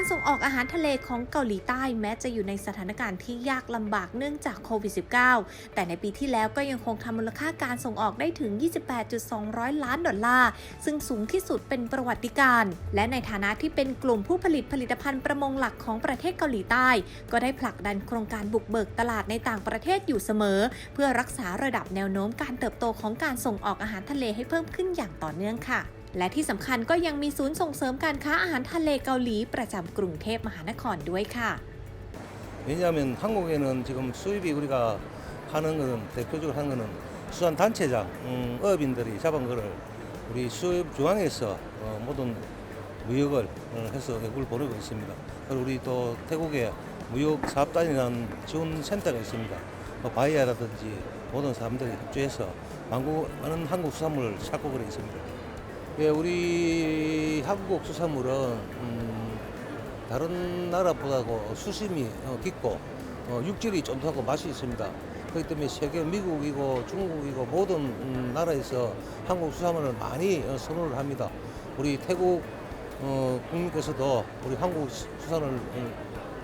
การส่งออกอาหารทะเลของเกาหลีใต้แม้จะอยู่ในสถานการณ์ที่ยากลำบากเนื่องจากโควิด -19 แต่ในปีที่แล้วก็ยังคงทำมูลค่าการส่งออกได้ถึง 28.200 ล้านดอลลาร์ ซึ่งสูงที่สุดเป็นประวัติการณ์และในฐานะที่เป็นกลุ่มผู้ผลิตผลิตภัณฑ์ประมงหลักของประเทศเกาหลีใต้ ก็ได้ผลักดันโครงการบุกเบิกตลาดในต่างประเทศอยู่เสมอ เพื่อรักษาระดับแนวโน้มการเติบโตของการส่งออกอาหารทะเลให้เพิ่มขึ้นอย่างต่อเนื่องค่ะ และที่สำคัญก็ยังมีศูนย์ส่งเสริมการค้าอาหารทะเลเกาหลีประจำกรุงเทพมหานครด้วยค่ะ 왜냐하면 한국에는 지금 수입이 우리가 하는 거는 대표적으로 하는 거는 수산 단체장 음, 어업인들이 잡은 거를 우리 수입 중앙에서 어, 모든 무역을 어, 해서 외국을 보내고 있습니다. 그리고 우리 또 태국에 무역 사업단이라는 지원 센터가 있습니다. 뭐 바이아라든지 모든 사람들이 협조해서 많고 많은 한국 수산물을 찾고 그래 있습니다. 예, 우리 한국 수산물은 음, 다른 나라보다도 수심이 어, 깊고 어, 육질이 쫀득하고 맛이 있습니다. 그렇기 때문에 세계 미국이고 중국이고 모든 음, 나라에서 한국 수산물을 많이 어, 선호를 합니다. 우리 태국 어, 국민께서도 우리 한국 수- 수산을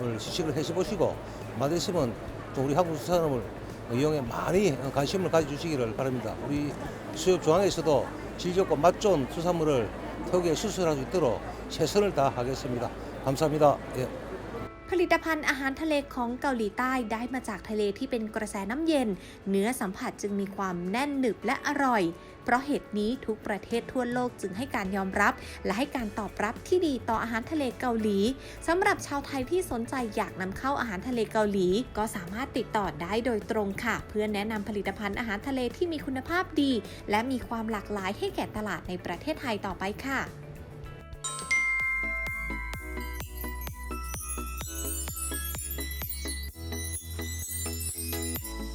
을 시식을 해보시고 맛있으면 또 우리 한국 수산을 이용해 많이 어, 관심을 가져주시기를 바랍니다. 우리 수협 조항에서도 질 좋고 맛 좋은 수산물을 태국에 수출할 수 있도록 최선을 다하겠습니다. 감사합니다. 예. ผลิตภัณฑ์อาหารทะเลของเกาหลีใต้ได้มาจากทะเลที่เป็นกระแสน้ำเย็น เนื้อสัมผัสจึงมีความแน่นหนึบและอร่อย เพราะเหตุนี้ทุกประเทศทั่วโลกจึงให้การยอมรับ และให้การตอบรับที่ดีต่ออาหารทะเลเกาหลีสำหรับชาวไทยที่สนใจอยากนำเข้าอาหารทะเลเกาหลี ก็สามารถติดต่อได้โดยตรงค่ะ เพื่อแนะนำผลิตภัณฑ์อาหารทะเลที่มีคุณภาพดี และมีความหลากหลายให้แก่ตลาดในประเทศไทยต่อไปค่ะ